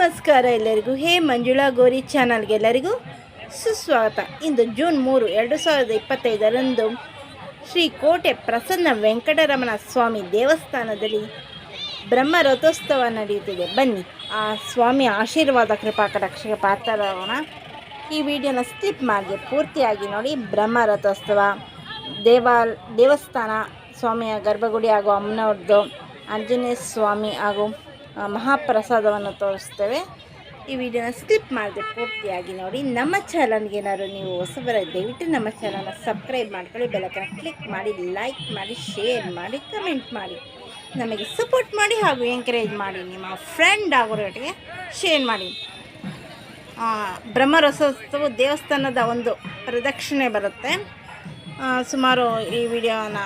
ನಮಸ್ಕಾರ ಎಲ್ಲರಿಗೂ. ಹೇ ಮಂಜುಳಾ ಗೋರಿ ಚಾನಲ್ಗೆ ಎಲ್ಲರಿಗೂ ಸುಸ್ವಾಗತ. ಇಂದು ಜೂನ್ ಮೂರು, ಎರಡು ಸಾವಿರದ ಇಪ್ಪತ್ತೈದರಂದು ಶ್ರೀ ಕೋಟೆ ಪ್ರಸನ್ನ ವೆಂಕಟರಮಣ ಸ್ವಾಮಿ ದೇವಸ್ಥಾನದಲ್ಲಿ ಬ್ರಹ್ಮ ರಥೋತ್ಸವ ನಡೆಯುತ್ತಿದೆ. ಬನ್ನಿ, ಆ ಸ್ವಾಮಿ ಆಶೀರ್ವಾದ, ಕೃಪಾ, ಕಟಾಕ್ಷಕ್ಕೆ ಪಾತ್ರರಾಗೋಣ. ಈ ವಿಡಿಯೋನ ಸ್ಕಿಪ್ ಮಾಡಿ, ಪೂರ್ತಿಯಾಗಿ ನೋಡಿ. ಬ್ರಹ್ಮ ರಥೋತ್ಸವ ದೇವಾಲ್ ದೇವಸ್ಥಾನ, ಸ್ವಾಮಿಯ ಗರ್ಭಗುಡಿ ಹಾಗೂ ಅಮ್ಮನವ್ರದ್ದು, ಆಂಜನೇಯ ಸ್ವಾಮಿ ಹಾಗೂ ಮಹಾಪ್ರಸಾದವನ್ನು ತೋರಿಸ್ತೇವೆ. ಈ ವಿಡಿಯೋನ ಸ್ಕಿಪ್ ಮಾಡಿದೆ ಪೂರ್ತಿಯಾಗಿ ನೋಡಿ. ನಮ್ಮ ಚಾನಲ್ಗೆ ಏನಾದ್ರು ನೀವು ಹೊಸಬರ ದಯವಿಟ್ಟು ನಮ್ಮ ಚಾನಲ್ನ ಸಬ್ಸ್ಕ್ರೈಬ್ ಮಾಡ್ಕೊಳ್ಳಿ ಬೆಳಕನ್ನು ಕ್ಲಿಕ್ ಮಾಡಿ ಲೈಕ್ ಮಾಡಿ ಶೇರ್ ಮಾಡಿ ಕಮೆಂಟ್ ಮಾಡಿ. ನಮಗೆ ಸಪೋರ್ಟ್ ಮಾಡಿ ಹಾಗೂ ಎಂಕರೇಜ್ ಮಾಡಿ. ನಿಮ್ಮ ಫ್ರೆಂಡ್ ಆಗೋರೊಟ್ಟಿಗೆ ಶೇರ್ ಮಾಡಿ. ಆ, ಬ್ರಹ್ಮರಥೋತ್ಸವ ದೇವಸ್ಥಾನದ ಒಂದು ಪ್ರದಕ್ಷಿಣೆ ಬರುತ್ತೆ. ಸುಮಾರು ಈ ವಿಡಿಯೋನ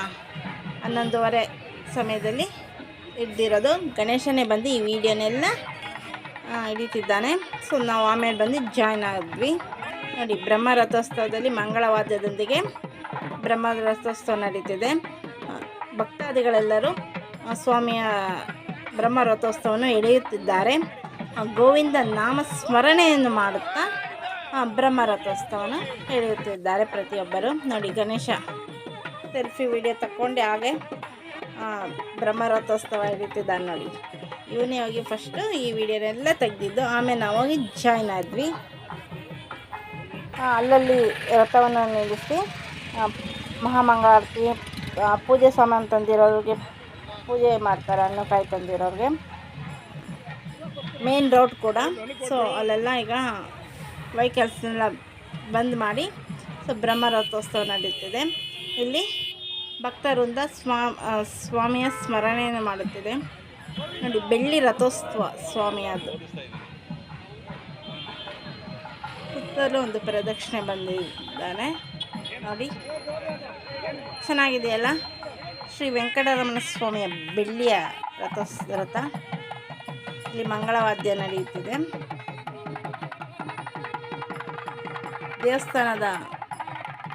ಹನ್ನೊಂದುವರೆ ಸಮಯದಲ್ಲಿ ಹಿಡ್ದಿರೋದು ಗಣೇಶನೇ ಬಂದು ಈ ವಿಡಿಯೋನೆಲ್ಲ ಹಿಡಿತಿದ್ದಾನೆ. ಸೊ ನಾವು ಆಮೇಲೆ ಬಂದು ಜಾಯ್ನ್ ಆದ್ವಿ. ನೋಡಿ, ಬ್ರಹ್ಮ ರಥೋತ್ಸವದಲ್ಲಿ ಮಂಗಳವಾದ್ಯದೊಂದಿಗೆ ಬ್ರಹ್ಮ ರಥೋತ್ಸವ ನಡೀತಿದೆ. ಭಕ್ತಾದಿಗಳೆಲ್ಲರೂ ಸ್ವಾಮಿಯ ಬ್ರಹ್ಮ ರಥೋತ್ಸವವನ್ನು ಎಳೆಯುತ್ತಿದ್ದಾರೆ. ಗೋವಿಂದ ನಾಮ ಸ್ಮರಣೆಯನ್ನು ಮಾಡುತ್ತಾ ಬ್ರಹ್ಮ ರಥೋತ್ಸವವನ್ನು ಎಳೆಯುತ್ತಿದ್ದಾರೆ ಪ್ರತಿಯೊಬ್ಬರು. ನೋಡಿ, ಗಣೇಶ ಸೆಲ್ಫಿ ವಿಡಿಯೋ ತಕ್ಕೊಂಡು ಹಾಗೆ. ಆ, ಬ್ರಹ್ಮ ರಥೋತ್ಸವ ಹಿಡಿತಿದ್ದಾನೆ ನೋಡಿ. ಇವನೇ ಹೋಗಿ ಫಸ್ಟು ಈ ವಿಡಿಯೋನೆಲ್ಲ ತೆಗೆದಿದ್ದು ಆಮೇಲೆ ನಾವು ಹೋಗಿ ಜಾಯ್ನ್ ಆದ್ವಿ. ಅಲ್ಲಲ್ಲಿ ರಥವನ್ನು ನಿಲ್ಲಿಸಿ ಮಹಾಮಂಗಳಾರತಿ ಪೂಜೆ ಸಾಮಾನು ತಂದಿರೋರಿಗೆ ಪೂಜೆ ಮಾಡ್ತಾರೆ ಅನ್ನ ಕಾಯಿ ತಂದಿರೋರಿಗೆ. ಮೇನ್ ರೋಡ್ ಕೂಡ. ಸೊ ಅಲ್ಲೆಲ್ಲ ಈಗ ವೆಹಿಕಲ್ಸ್ನೆಲ್ಲ ಬಂದ್ ಮಾಡಿ ಸೊ ಬ್ರಹ್ಮರಥೋತ್ಸವ ನಡೀತಿದೆ. ಇಲ್ಲಿ ಭಕ್ತರಿಂದ ಸ್ವಾ ಸ್ವಾಮಿಯ ಸ್ಮರಣೆಯನ್ನು ಮಾಡುತ್ತಿದೆ. ನೋಡಿ, ಬೆಳ್ಳಿ ರಥೋತ್ಸವ ಸ್ವಾಮಿಯದು. ಸುತ್ತಲೂ ಒಂದು ಪ್ರದಕ್ಷಿಣೆ ಬಂದಿದ್ದಾನೆ. ನೋಡಿ, ಚೆನ್ನಾಗಿದೆಯಲ್ಲ? ಶ್ರೀ ವೆಂಕಟರಮಣ ಸ್ವಾಮಿಯ ಬೆಳ್ಳಿಯ ರಥೋತ್ಸ, ರಥ. ಇಲ್ಲಿ ಮಂಗಳವಾದ್ಯ ನಡೆಯುತ್ತಿದೆ. ದೇವಸ್ಥಾನದ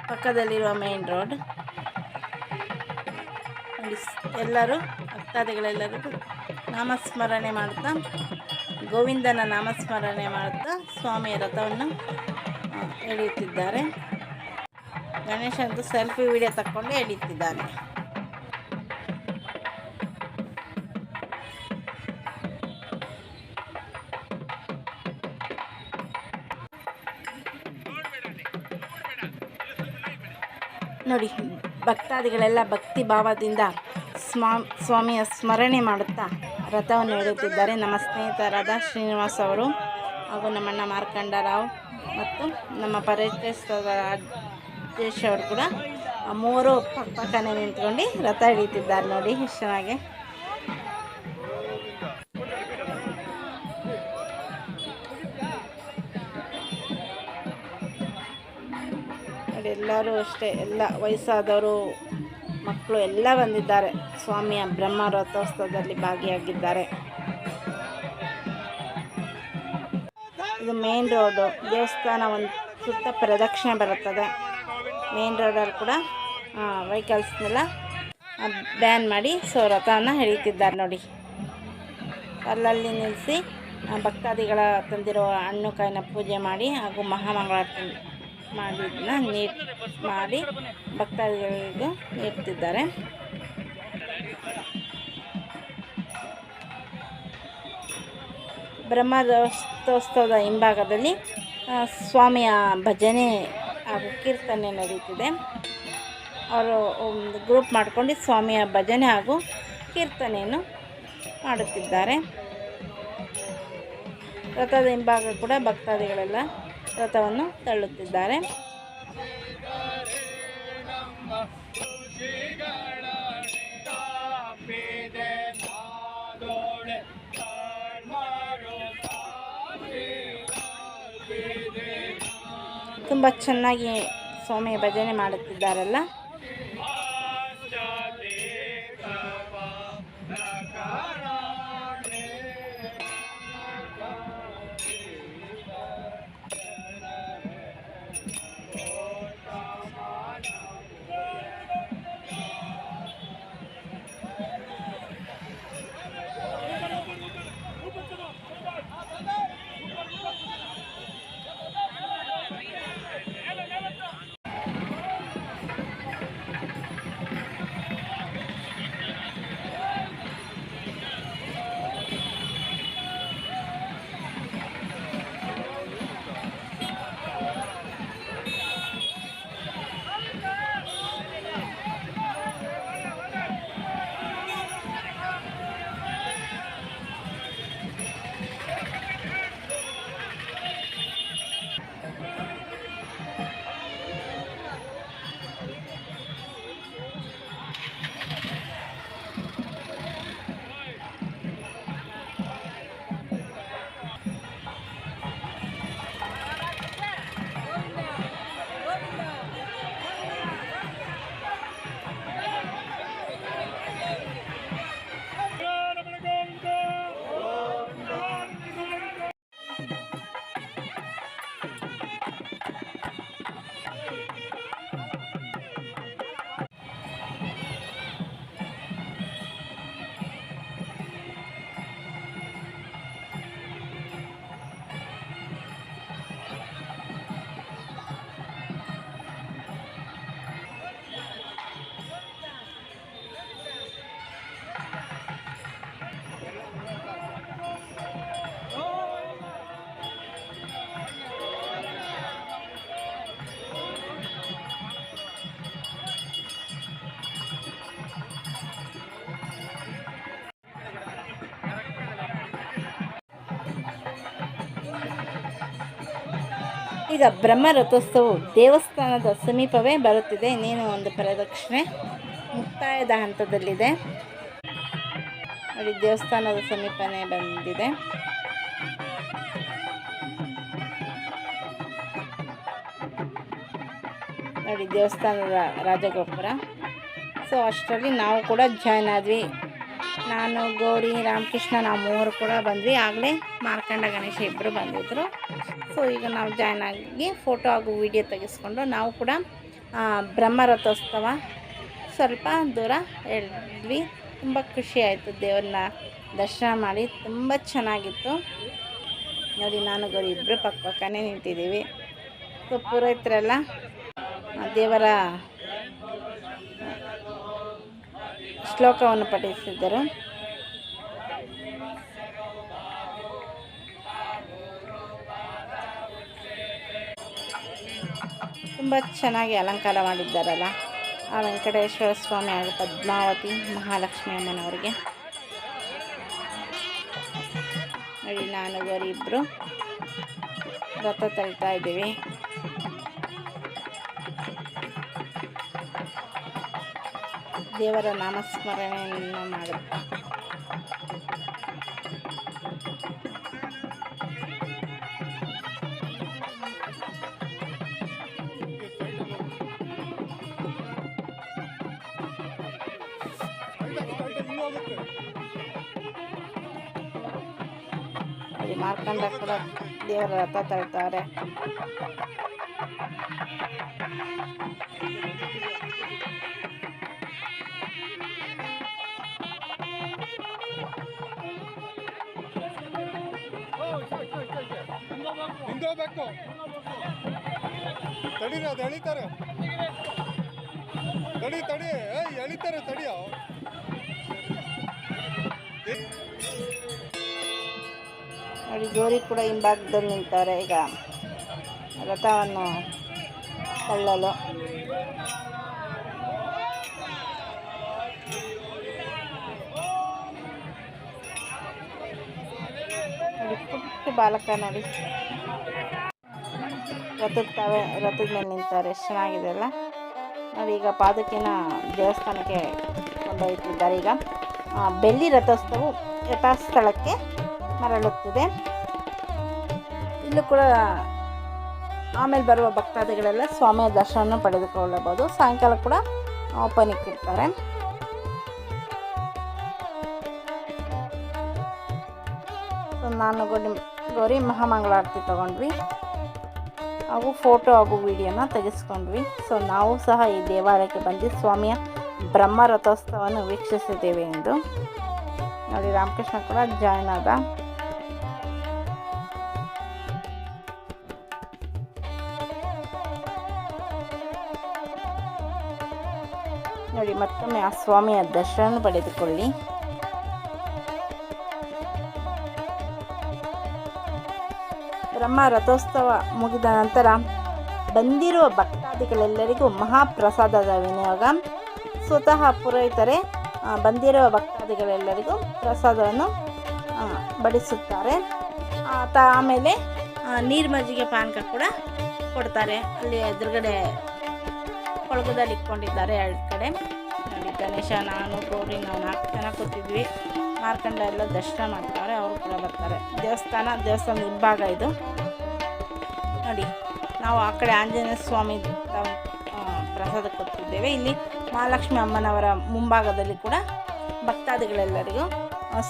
ಪಕ್ಕದಲ್ಲಿರುವ ಮೇನ್ ರೋಡ್. ನೋಡಿ ಸ್- ಎಲ್ಲರೂ ಭಕ್ತಾದಿಗಳೆಲ್ಲರಿಗೂ ನಾಮಸ್ಮರಣೆ ಮಾಡ್ತಾ, ಗೋವಿಂದನ ನಾಮಸ್ಮರಣೆ ಮಾಡ್ತಾ ಸ್ವಾಮಿಯ ರಥವನ್ನು ಎಳೆಯುತ್ತಿದ್ದಾರೆ. ಗಣೇಶ ಅಂತೂ ಸೆಲ್ಫಿ ವಿಡಿಯೋ ತಕ್ಕೊಂಡು ಎಳೆಯುತ್ತಿದ್ದಾನೆ ನೋಡಿ ಭಕ್ತಾದಿಗಳೆಲ್ಲ ಭಕ್ತಿ ಭಾವದಿಂದ ಸ್ವಾ ಸ್ವಾಮಿಯ ಸ್ಮರಣೆ ಮಾಡುತ್ತಾ ರಥವನ್ನು ಎಳೆಯುತ್ತಿದ್ದಾರೆ. ನಮ್ಮ ಸ್ನೇಹಿತರಾದ ಶ್ರೀನಿವಾಸ್ ಅವರು ಹಾಗೂ ನಮ್ಮಣ್ಣ ಮಾರ್ಕಂಡ ರಾವ್ ಮತ್ತು ನಮ್ಮ ಪರಿಚಯಸ್ಥರ ಅಜೇಶ್ ಅವರು ಕೂಡ ಮೂರು ಪಕ್ಕ ಪಕ್ಕನೆ ನಿಂತ್ಕೊಂಡು ರಥ ಎಳೆಯುತ್ತಿದ್ದಾರೆ ನೋಡಿ ಎಷ್ಟು ಚೆನ್ನಾಗಿ. ಎಲ್ಲರೂ ಅಷ್ಟೇ, ಎಲ್ಲ ವಯಸ್ಸಾದವರು, ಮಕ್ಕಳು ಎಲ್ಲ ಬಂದಿದ್ದಾರೆ. ಸ್ವಾಮಿಯ ಬ್ರಹ್ಮ ರಥೋತ್ಸವದಲ್ಲಿ ಭಾಗಿಯಾಗಿದ್ದಾರೆ. ಇದು ಮೇನ್ ರೋಡು. ದೇವಸ್ಥಾನ ಒಂದು ಸುತ್ತ ಪ್ರದಕ್ಷಿಣೆ ಬರುತ್ತದೆ. ಮೇನ್ ರೋಡಲ್ಲಿ ಕೂಡ ವೆಹಿಕಲ್ಸ್ನೆಲ್ಲ ಬ್ಯಾನ್ ಮಾಡಿ ಸೊ ರಥನ ಎಳೀತಿದ್ದಾರೆ ನೋಡಿ. ಅಲ್ಲಲ್ಲಿ ನಿಲ್ಲಿಸಿ ಭಕ್ತಾದಿಗಳ ತಂದಿರುವ ಹಣ್ಣು ಕಾಯಿನ ಪೂಜೆ ಮಾಡಿ ಹಾಗೂ ಮಹಾಮಂಗಳಾರತಿ ಮಾಡಿದ್ದನ್ನ ನೀಟ್ ಮಾಡಿ ಭಕ್ತಾದಿಗಳಿಗೆ ನೀಡ್ತಿದ್ದಾರೆ. ಬ್ರಹ್ಮ ರಥೋತ್ಸವದ ಹಿಂಭಾಗದಲ್ಲಿ ಸ್ವಾಮಿಯ ಭಜನೆ ಹಾಗೂ ಕೀರ್ತನೆ ನಡೀತಿದೆ. ಅವರು ಒಂದು ಗ್ರೂಪ್ ಮಾಡ್ಕೊಂಡು ಸ್ವಾಮಿಯ ಭಜನೆ ಹಾಗೂ ಕೀರ್ತನೆಯನ್ನು ಮಾಡುತ್ತಿದ್ದಾರೆ. ರಥದ ಹಿಂಭಾಗ ಕೂಡ ಭಕ್ತಾದಿಗಳೆಲ್ಲ ರಥವನ್ನು ತಳ್ಳುತ್ತಿದ್ದಾರೆ. ತುಂಬ ಚೆನ್ನಾಗಿ ಸ್ವಾಮಿಯ ಭಜನೆ ಮಾಡುತ್ತಿದ್ದಾರಲ್ಲ. ಈಗ ಬ್ರಹ್ಮ ರಥೋತ್ಸವವು ದೇವಸ್ಥಾನದ ಸಮೀಪವೇ ಬರುತ್ತಿದೆ. ಇನ್ನೇನು ಒಂದು ಪ್ರದಕ್ಷಿಣೆ ಮುಕ್ತಾಯದ ಹಂತದಲ್ಲಿದೆ. ನೋಡಿ, ದೇವಸ್ಥಾನದ ಸಮೀಪನೇ ಬಂದಿದೆ. ನೋಡಿ, ದೇವಸ್ಥಾನದ ರಾಜಗೋಪುರ. ಸೊ ಅಷ್ಟರಲ್ಲಿ ನಾವು ಕೂಡ ಜಾಯ್ನ್ ಆದ್ವಿ. ನಾನು, ಗೌರಿ, ರಾಮಕೃಷ್ಣ, ನಾವು ಮೂವರು ಕೂಡ ಬಂದ್ವಿ. ಆಗಲೇ ಮಾರ್ಕಂಡ ಗಣೇಶ ಇಬ್ಬರು ಬಂದಿದ್ದರು ಸೊ ಈಗ ನಾವು ಜಾಯ್ನ್ ಆಗಿ ಫೋಟೋ ಹಾಗೂ ವಿಡಿಯೋ ತೆಗೆಸ್ಕೊಂಡು ನಾವು ಕೂಡ ಬ್ರಹ್ಮರಥೋತ್ಸವ ಬ್ರಹ್ಮ ರಥೋತ್ಸವ ಸ್ವಲ್ಪ ದೂರ ಹೇಳಿದ್ವಿ ತುಂಬ ಖುಷಿ ಆಯಿತು ದೇವ್ರನ್ನ ದರ್ಶನ ಮಾಡಿ. ತುಂಬ ಚೆನ್ನಾಗಿತ್ತು. ನೋಡಿ, ನಾನು, ಗೌರಿ ಇಬ್ಬರು ಪಕ್ಕ ಪಕ್ಕನೇ ನಿಂತಿದ್ದೀವಿ. ಸೊ ಪುರೋಹಿತರೆಲ್ಲ ದೇವರ ಶ್ಲೋಕವನ್ನು ಪಠಿಸಿದ್ದರು ತುಂಬ ಚೆನ್ನಾಗಿ ಅಲಂಕಾರ ಮಾಡಿದ್ದಾರಲ್ಲ, ಆ ವೆಂಕಟೇಶ್ವರ ಸ್ವಾಮಿ ಹಾಗೂ ಪದ್ಮಾವತಿ ಮಹಾಲಕ್ಷ್ಮಿ ಅಮ್ಮನವರಿಗೆ. ನೋಡಿ, ನಾನು ಇಬ್ಬರು ರಥ ತಳ್ತಾ ಇದ್ದೀವಿ. ದೇವರ ನಾಮಸ್ಮರಣೆಯನ್ನು ಮಾಡುತ್ತಾ ಅಲ್ಲಿ ಮಾರ್ಕಂಡ ಕೂಡ ದೇವರ ರಥ ತಳ್ತಾರೆ. ಹಿಂಗೋಗ್ಬೇಕು. ತಡೀರಿ ಅದು ಎಳಿತಾರೆ. ತಡಿ ತಡಿ. ಎಳಿತಾರೆ, ತಡಿಯೋ. ನೋಡಿ, ಜೋರಿ ಕೂಡ ಹಿಂಭಾಗದಲ್ಲಿ ನಿಂತಾರೆ ಈಗ. ರಥವನ್ನು ತಳ್ಳಲು. ನೋಡಿ ಪುಟ್ಟ ಬಾಲಕ ನೋಡಿ. ರಥದ ತಾವೆ, ರಥದ ಮೇಲೆ ನಿಂತಾರೆ. ಎಷ್ಟು ಚೆನ್ನಾಗಿದೆ ಅಲ್ಲ? ನಾವೀಗ ಪಾದಕಿನ ದೇವಸ್ಥಾನಕ್ಕೆ ಕೊಂಡೊಯ್ತಿದ್ದಾರೆ ಈಗ ಬೆಳ್ಳಿ ರಥೋತ್ಸವವು ಯಥಾಸ್ಥಳಕ್ಕೆ ಮರಳುತ್ತಿದೆ. ಇಲ್ಲೂ ಕೂಡ ಆಮೇಲೆ ಬರುವ ಭಕ್ತಾದಿಗಳೆಲ್ಲ ಸ್ವಾಮಿಯ ದರ್ಶನ ಪಡೆದುಕೊಳ್ಳಬಹುದು. ಸಾಯಂಕಾಲ ಕೂಡ ಓಪನ್ ಇಟ್ಟಿರ್ತಾರೆ ನಾನು ಗೌರಿ ಗೌರಿ ಮಹಾಮಂಗಳಾರತಿ ತಗೊಂಡ್ವಿ. ಹಾಗೂ ಫೋಟೋ ಹಾಗೂ ವಿಡಿಯೋನ ತೆಗೆಸ್ಕೊಂಡ್ವಿ. ಸೊ ನಾವು ಸಹ ಈ ದೇವಾಲಯಕ್ಕೆ ಬಂದು ಸ್ವಾಮಿಯ ಬ್ರಹ್ಮ ರಥೋತ್ಸವವನ್ನು ವೀಕ್ಷಿಸಿದ್ದೇವೆ ಎಂದು. ನೋಡಿ, ರಾಮಕೃಷ್ಣ ಕೂಡ ಜಾಯ್ನ್ ಆದ. ನೋಡಿ, ಮತ್ತೊಮ್ಮೆ ಆ ಸ್ವಾಮಿಯ ದರ್ಶನ ಪಡೆದುಕೊಳ್ಳಿ. ಬ್ರಹ್ಮ ರಥೋತ್ಸವ ಮುಗಿದ ನಂತರ ಬಂದಿರುವ ಭಕ್ತಾದಿಗಳೆಲ್ಲರಿಗೂ ಮಹಾಪ್ರಸಾದದ ವಿನಿಯೋಗ. ಸ್ವತಃ ಪುರೋಹಿತರೇ ಬಂದಿರುವ ಭಕ್ತಾದಿಗಳೆಲ್ಲರಿಗೂ ಪ್ರಸಾದವನ್ನು ಬಡಿಸುತ್ತಾರೆ. ಆಮೇಲೆ ನೀರು ಮಜ್ಜಿಗೆ ಪಾನಕ ಕೂಡ ಕೊಡ್ತಾರೆ. ಅಲ್ಲಿ ಎದುರುಗಡೆ ಕೊಳಗದಲ್ಲಿ ಇಟ್ಕೊಂಡಿದ್ದಾರೆ ಎರಡು ಕಡೆ. ಗಣೇಶ, ನಾನು, ಗೌರಿ, ನಾವು ನಾಲ್ಕು ಜನ ಕೂತಿದ್ವಿ. ಮಾರ್ಕಂಡ ಎಲ್ಲ ದರ್ಶನ ಮಾಡ್ತಾರೆ, ಅವರು ಕೂಡ ಬರ್ತಾರೆ. ದೇವಸ್ಥಾನ, ದೇವಸ್ಥಾನದ ಹಿಂಭಾಗ ಇದು. ನೋಡಿ, ನಾವು ಆ ಕಡೆ ಆಂಜನೇಯ ಸ್ವಾಮಿ ಪ್ರಸಾದ ಕೊಡ್ತಿದ್ದೇವೆ ಇಲ್ಲಿ ಮಹಾಲಕ್ಷ್ಮಿ ಅಮ್ಮನವರ ಮುಂಭಾಗದಲ್ಲಿ ಕೂಡ ಭಕ್ತಾದಿಗಳೆಲ್ಲರಿಗೂ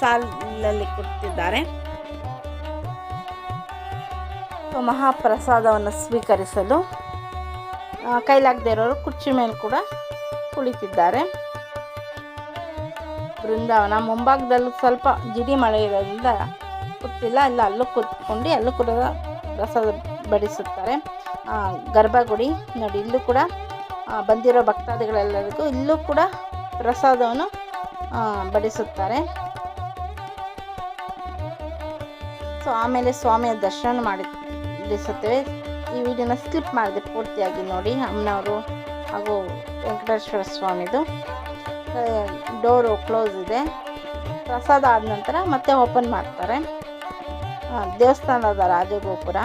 ಸಾಲಲ್ಲಿ ಕೊಡ್ತಿದ್ದಾರೆ ಮಹಾಪ್ರಸಾದವನ್ನು ಸ್ವೀಕರಿಸಲು ಕೈಲಾಗದೇ ಇರೋರು ಕುರ್ಚಿ ಮೇಲೆ ಕೂಡ ಕುಳಿತಿದ್ದಾರೆ. ಬೃಂದಾವನ ಮುಂಭಾಗದಲ್ಲಿ ಸ್ವಲ್ಪ ಜಿಡಿ ಮಳೆ ಇರೋದ್ರಿಂದ ಕೂತಿಲ್ಲ ಇಲ್ಲ ಅಲ್ಲೂ ಕೂತ್ಕೊಂಡು ಅಲ್ಲೂ ಕೂಡ ಪ್ರಸಾದ ಬಡಿಸುತ್ತಾರೆ. ಗರ್ಭಗುಡಿ ನೋಡಿ, ಇಲ್ಲೂ ಕೂಡ ಬಂದಿರೋ ಭಕ್ತಾದಿಗಳೆಲ್ಲರಿಗೂ ಇಲ್ಲೂ ಕೂಡ ಪ್ರಸಾದವನ್ನು ಬಡಿಸುತ್ತಾರೆ. ಸೊ, ಆಮೇಲೆ ಸ್ವಾಮಿಯ ದರ್ಶನ ಮಾಡಿ, ಮಾಡಿಸುತ್ತೇವೆ. ಈ ವಿಡಿಯೋನ ಸ್ಕಿಪ್ ಮಾಡಿದೆ ಪೂರ್ತಿಯಾಗಿ ನೋಡಿ. ಅಮ್ಮನವರು ಹಾಗೂ ವೆಂಕಟೇಶ್ವರ ಸ್ವಾಮಿದು. ಡೋರು ಕ್ಲೋಸ್ ಇದೆ. ಪ್ರಸಾದ ಆದ ನಂತರ ಮತ್ತೆ ಓಪನ್ ಮಾಡ್ತಾರೆ. ದೇವಸ್ಥಾನದ ರಾಜಗೋಪುರ.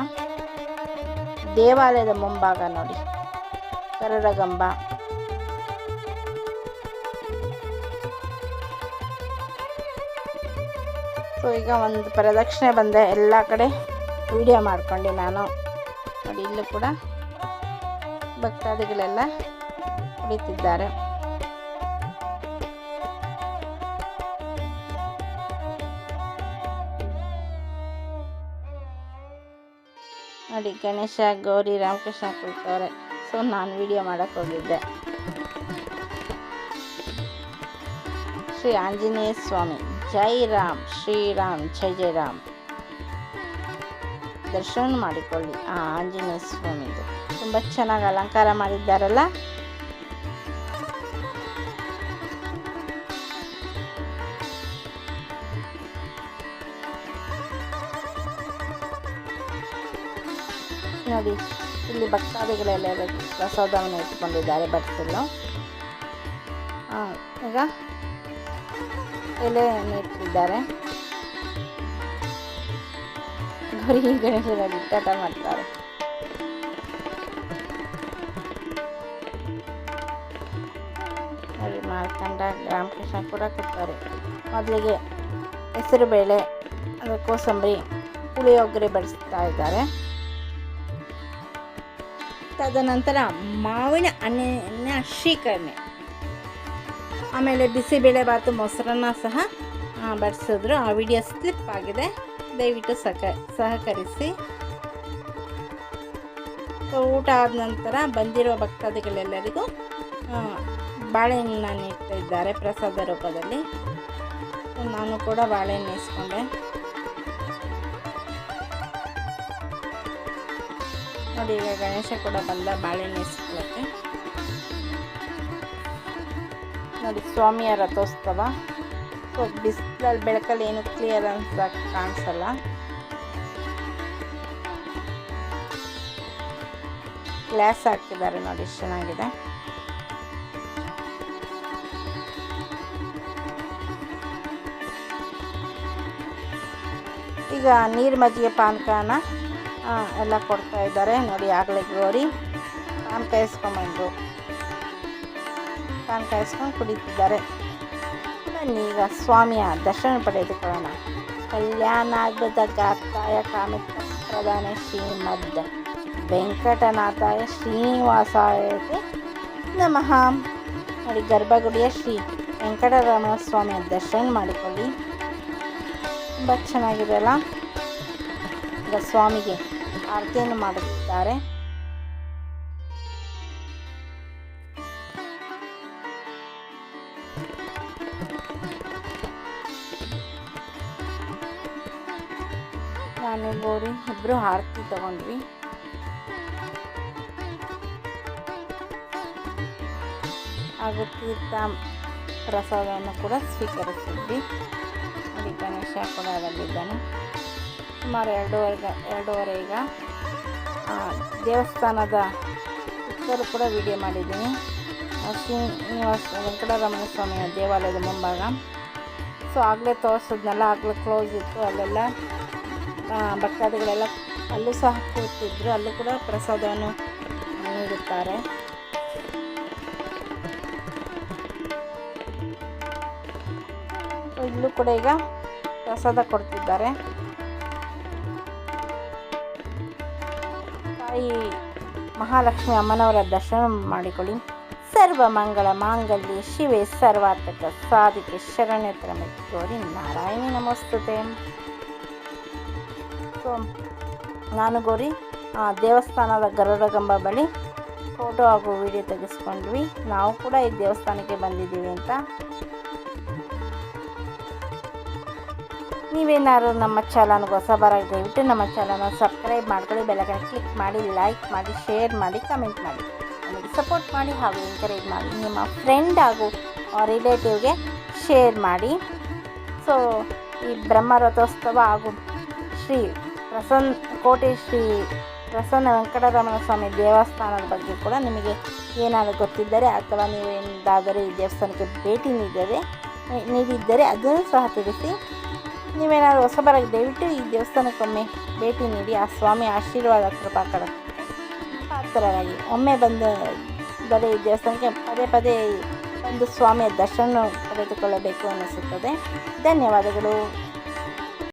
ದೇವಾಲಯದ ಮುಂಭಾಗ ನೋಡಿ. ಕರಡಗಂಬ. ಸೊ ಈಗ ಒಂದು ಪ್ರದಕ್ಷಿಣೆ ಬಂದೆ. ಎಲ್ಲ ಕಡೆ ವಿಡಿಯೋ ಮಾಡ್ಕೊಂಡೆ ನಾನು. ನೋಡಿ, ಇಲ್ಲೂ ಕೂಡ ಭಕ್ತಾದಿಗಳೆಲ್ಲ ಕುಳಿತಿದ್ದಾರೆ. ನೋಡಿ ಗಣೇಶ, ಗೌರಿ, ರಾಮಕೃಷ್ಣ ಕುಳಿತವ್ರೆ. ಸೊ ನಾನು ವಿಡಿಯೋ ಮಾಡೋಕ್ಕೆ ಹೋಗಿದ್ದೆ. ಶ್ರೀ ಆಂಜನೇಯ ಸ್ವಾಮಿ. ಜೈ ರಾಮ್ ಶ್ರೀರಾಮ್ ಜೈ ಜೈ ರಾಮ್. ದರ್ಶನ ಮಾಡಿಕೊಳ್ಳಿ ಆ ಆಂಜನೇಯ ಸ್ವಾಮಿದು. ತುಂಬ ಚೆನ್ನಾಗಿ ಅಲಂಕಾರ ಮಾಡಿದ್ದಾರಲ್ಲ? ನೋಡಿ ಇಲ್ಲಿ ಭಕ್ತಾದಿಗಳೆಲ್ಲ ಪ್ರಸಾದವನ್ನು ಇಟ್ಕೊಂಡಿದ್ದಾರೆ ಹಾಂ ಈಗ ಎಲೆಯನ್ನು ಇಟ್ಟಿದ್ದಾರೆ ಗೌರಿ ಗಣೇಶನ ಗಿಟ್ಟಾಟ ಮಾಡ್ತಾರೆ. ನೋಡಿ ಮಾರ್ಕಂಡ ರಾಮಕೃಷ್ಣ ಕೂಡ ಕೊಡ್ತಾರೆ. ಮೊದಲಿಗೆ ಹೆಸರು ಬೇಳೆ ಅಂದರೆ ಕೋಸಂಬರಿ ಪುಳಿಯೋಗರೆ ಬಡಿಸ್ತಾ ಇದ್ದಾರೆ. ತದನಂತರ ಮಾವಿನ ಹಣ್ಣಿನ ಶ್ರೀಕರಣೆ ಆಮೇಲೆ ಬಿಸಿಬೇಳೆಬಾತು ಮೊಸರನ್ನ ಸಹ ಬಡಿಸಿದ್ರು. ಆ ವಿಡಿಯೋ ಸ್ಲಿಪ್ ಆಗಿದೆ. ದಯವಿಟ್ಟು ಸಹ ಸಹಕರಿಸಿ. ಊಟ ಆದ ನಂತರ ಬಂದಿರೋ ಭಕ್ತಾದಿಗಳೆಲ್ಲರಿಗೂ ಬಾಳೆಹಣ್ಣನ್ನು ಇದ್ದಾರೆ ಪ್ರಸಾದ ರೂಪದಲ್ಲಿ. ನಾನು ಕೂಡ ಬಾಳೆಹಣ್ಣು ಇಸ್ಕೊಂಡೆ. ನೋಡಿ, ಈಗ ಗಣೇಶ ಕೂಡ ಬಂದ, ಬಾಳೆಹಣ್ಣು ಇಸ್ಕೊಳ್ಳೋಕ್ಕೆ ನೋಡಿ ಸ್ವಾಮಿಯ ರಥೋತ್ಸವ. ಸೊ, ಬಿಸಿಲಲ್ಲಿ, ಬೆಳಕಲ್ಲಿ ಏನು ಕ್ಲಿಯರ್ ಅನ್ಸ ಕಾಣಿಸಲ್ಲ. ಗ್ಲಾಸ್ ಹಾಕಿದ್ದಾರೆ ನೋಡಿ ಚೆನ್ನಾಗಿದೆ. ಈಗ ನೀರು ಮಜ್ಜಿಗೆ ಪಾನಕನ ಎಲ್ಲ ಕೊಡ್ತಾ ಇದ್ದಾರೆ. ನೋಡಿ, ಆಗಲೇ ಗೋರಿ. ಪಾನ್ ಕಾಯಿಸ್ಕೊಂಬಂದು ಪಾನ್ ಕಾಯಿಸ್ಕೊಂಡು ಕುಡಿತಿದ್ದಾರೆ. ಈಗ ಸ್ವಾಮಿಯ ದರ್ಶನ ಪಡೆದುಕೊಳ್ಳೋಣ. ಕಲ್ಯಾಣಾಗದ ಗಾತಾಯ ಕಾಮಿತ ಪ್ರಧಾನ ಶ್ರೀಮದ್ ವೆಂಕಟನಾಥಾಯ ಶ್ರೀನಿವಾಸಾಯತೆ ನಮಃ. ನೋಡಿ, ಗರ್ಭಗುಡಿಯ ಶ್ರೀ ವೆಂಕಟರಮಣ ಸ್ವಾಮಿಯ ದರ್ಶನ ಮಾಡಿಕೊಳ್ಳಿ. ತುಂಬ ಚೆನ್ನಾಗಿದೆ ಅಲ್ಲ? ಈಗ ಸ್ವಾಮಿಗೆ ಆರತಿಯನ್ನು ಮಾಡುತ್ತಿದ್ದಾರೆ. ನಾನು ಬೋರಿ ಇಬ್ಬರು ಆರತಿ ತಗೊಂಡ್ವಿ. ಹಾಗೂ ತೀರ್ಥ ಪ್ರಸಾದವನ್ನು ಕೂಡ ಸ್ವೀಕರಿಸಿದ್ವಿ. ಅಲ್ಲಿ ಗಣೇಶ ಕೂಡ ಬಂದಿದ್ದಾನೆ ಸುಮಾರು ಎರಡೂವರೆ ಎರಡೂವರೆ ಈಗ ದೇವಸ್ಥಾನದ ಸುತ್ತಲೂ ಕೂಡ ವಿಡಿಯೋ ಮಾಡಿದ್ದೀನಿ. ಶ್ರೀನಿವಾಸ ವೆಂಕಟರಮಣ ಸ್ವಾಮಿಯ ದೇವಾಲಯದ ಮುಂಭಾಗ. ಸೊ ಆಗಲೇ ತೋರಿಸಿದ್ನೆಲ್ಲ ಆಗಲೇ ಕ್ಲೋಸ್ ಇತ್ತು ಅಲ್ಲೆಲ್ಲ. ಭಕ್ತಾದಿಗಳೆಲ್ಲ ಅಲ್ಲೂ ಸಹ ಕೂತಿದ್ರು. ಅಲ್ಲೂ ಕೂಡ ಪ್ರಸಾದವನ್ನು ನೀಡುತ್ತಾರೆ. ಇಲ್ಲೂ ಕೂಡ ಈಗ ಪ್ರಸಾದ ಕೊಡ್ತಿದ್ದಾರೆ. ತಾಯಿ ಮಹಾಲಕ್ಷ್ಮಿ ಅಮ್ಮನವರ ದರ್ಶನ ಮಾಡಿಕೊಳ್ಳಿ. ಸರ್ವ ಮಂಗಳ ಮಾಂಗಲ್ಯ ಶಿವೆ ಸರ್ವಾತ್ಮಕ ಸಾಧಿಕೆ ಶರಣ್ಯತರ ಗೌರಿ ನಾರಾಯಣಿ ನಮಸ್ತುತೆ. ನಾನು ಗೌರಿ ಆ, ದೇವಸ್ಥಾನದ ಗರುಡಗಂಬ ಬಳಿ ಫೋಟೋ ಹಾಗೂ ವಿಡಿಯೋ ತೆಗೆಸ್ಕೊಂಡ್ವಿ. ನಾವು ಕೂಡ ಈ ದೇವಸ್ಥಾನಕ್ಕೆ ಬಂದಿದ್ದೀವಿ ಅಂತ ನೀವೇನಾದ್ರು ನಮ್ಮ ಚಾನಲ್ಗೆ ಬರೋದು ದಯವಿಟ್ಟು ನಮ್ಮ ಚಾನಲ್ನ ಸಬ್ಸ್ಕ್ರೈಬ್ ಮಾಡ್ಕೊಳ್ಳಿ ಬೆಲಗಡೆ ಕ್ಲಿಕ್ ಮಾಡಿ ಲೈಕ್ ಮಾಡಿ ಶೇರ್ ಮಾಡಿ ಕಮೆಂಟ್ ಮಾಡಿ. ನಮಗೆ ಸಪೋರ್ಟ್ ಮಾಡಿ ಹಾಗೂ ಎಂಕರೇಜ್ ಮಾಡಿ. ನಿಮ್ಮ ಫ್ರೆಂಡ್ ಹಾಗೂ ರಿಲೇಟಿವ್ಗೆ ಶೇರ್ ಮಾಡಿ. ಸೊ ಈ ಬ್ರಹ್ಮ ರಥೋತ್ಸವ ಹಾಗೂ ಶ್ರೀ ಪ್ರಸನ್ನ ಕೋಟೆ ಶ್ರೀ ಪ್ರಸನ್ನ ವೆಂಕಟರಮಣ ಸ್ವಾಮಿ ದೇವಸ್ಥಾನದ ಬಗ್ಗೆ ಕೂಡ ನಿಮಗೆ ಏನಾದರೂ ಗೊತ್ತಿದ್ದರೆ ಅಥವಾ ನೀವು ಎಂದಾದರೂ ಈ ದೇವಸ್ಥಾನಕ್ಕೆ ಭೇಟಿ ನೀಡಿದರೆ, ನೀಡಿದ್ದರೆ ಅದನ್ನು ಸಹ ತಿಳಿಸಿ. ನೀವೇನಾದರೂ ಹೊಸಬರಾಗಿ ದಯವಿಟ್ಟು ಈ ದೇವಸ್ಥಾನಕ್ಕೊಮ್ಮೆ ಭೇಟಿ ನೀಡಿ, ಆ ಸ್ವಾಮಿ ಆಶೀರ್ವಾದ ಕೃಪಾ ಕಡ ಕಾತರರಾಗಿ ಒಮ್ಮೆ ಬಂದು ಈ ದೇವಸ್ಥಾನಕ್ಕೆ ಪದೇ ಪದೇ ಒಂದು ಸ್ವಾಮಿಯ ದರ್ಶನ ಪಡೆದುಕೊಳ್ಳಬೇಕು ಅನ್ನಿಸುತ್ತದೆ. ಧನ್ಯವಾದಗಳು.